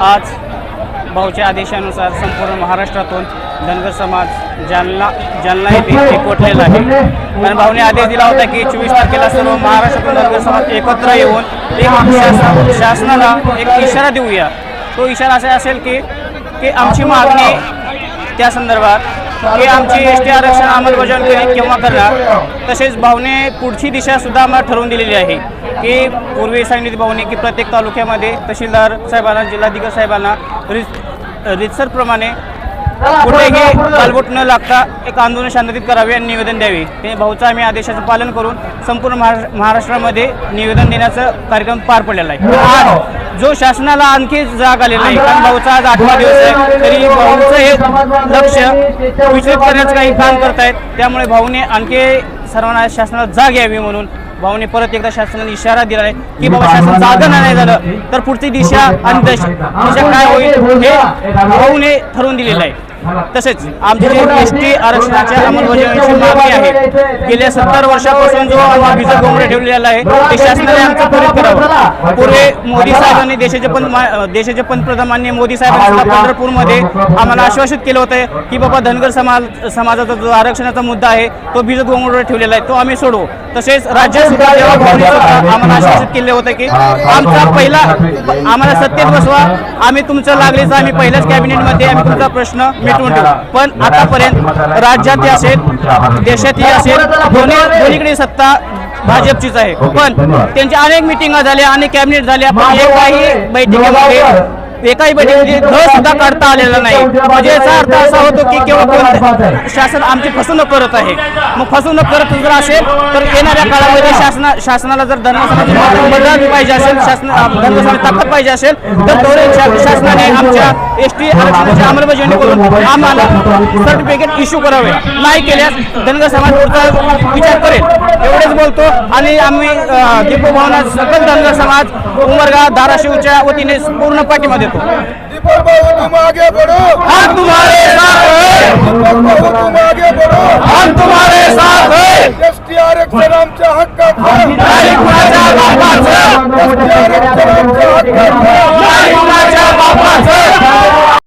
आज भाऊच्या आदेशानुसार संपूर्ण महाराष्ट्रातून धनगर समाज जालना जालना येथे एकवटलेला आहे. कारण भाऊने आदेश दिला होता की चोवीस तारखेला सर्व महाराष्ट्रातून धनगर समाज एकत्र येऊन एक शासन शासनाला एक इशारा देऊया. तो इशारा असा असेल की की आमची मागणी त्या संदर्भात हे आमची एस टी आरक्षण अंमलबजावणी केव्हा करणार तसेच भावने पुढची दिशासुद्धा आम्हाला ठरवून दिलेली आहे की पूर्वी सांगितली भावने की प्रत्येक तालुक्यामध्ये तहसीलदार साहेबांना जिल्हाधिकारी साहेबांना रिस रितसरप्रमाणे कुठेही पालबोट न लागता एक आंदोलन शांततेत करावे आणि निवेदन द्यावे. ते भाऊचं आम्ही आदेशाचं पालन करून संपूर्ण महाराष्ट्रामध्ये निवेदन देण्याचा कार्यक्रम पार पडलेला आहे. आज जो शासनाला आणखी जाग आलेला आहे कारण भाऊचा आज आठवा दिवस आहे तरी भाऊचं हे लक्ष विचलित करण्याचं काही काम करतायत. त्यामुळे भाऊने आणखी सर्वांना शासनाला जाग यावी म्हणून भाऊने परत एकदा शासनाने इशारा दिला आहे की बाबा शासन जागं नाही झालं तर पुढची दिशा आणि दिशा काय होईल हे भाऊने ठरवून दिलेलं आहे. तसेच आमची जी एस टी आरक्षणाच्या अंमलबजावणीची मागणी आहे गेल्या सत्तर वर्षापासून जो आम्ही भिजत ठेवलेला आहे ते शासनाने आमचं त्वरित करावं. पूर्वी मोदी साहेबांनी देशाचे पंत देशाचे पंतप्रधान माननीय मोदी साहेबांनी पंढरपूरमध्ये आम्हाला आश्वासित केलं होतं की बाबा धनगर समाज समाजाचा जो आरक्षणाचा मुद्दा आहे तो भिजत गोंगडे ठेवलेला आहे तो आम्ही सोडवू. तसेच राज्यात सुद्धा जेव्हा आम्हाला आश्वासित केले होते की आमचा पहिला आम्हाला सत्तेत बसवा आम्ही तुमचं लागलीच आम्ही पहिल्याच कॅबिनेटमध्ये आम्ही तुमचा प्रश्न मिटवून ठेवू पण आतापर्यंत राज्यातही असेल देशातही असेल दोन्ही दोन्हीकडे सत्ता भाजपचीच आहे. पण त्यांच्या अनेक मिटिंगा झाल्या अनेक कॅबिनेट झाल्या पण एकाही बैठकीमध्ये एकाही बैठकीमध्ये ध सुद्धा काढता आलेला नाही. म्हणजे याचा अर्थ असा होतो की केवळ कोण शासन आमची फसवणूक करत आहे. मग फसवणूक करत जर असेल तर येणाऱ्या काळामध्ये शासना शासनाला जर धर्मसमाज बदल पाहिजे असेल शासन धर्मसमाज ताकद पाहिजे असेल तर शा- शासनाने आमच्या एस टी आरक्षणाची अंमलबजावणी करून आम्हाला सर्टिफिकेट इश्यू करावे. नाही केल्यास धनगर समाज पुढचा विचार करेल. एवढेच बोलतो. आणि आम्ही अं, दीपक भवनात सकल धनगर समाज उमरगा धाराशिवच्या वतीने पूर्ण पाठिंबा देतो. हम तुम्हारे साथ हैं. हम साथ हैं. आरक्षण आमच्या हक्काचं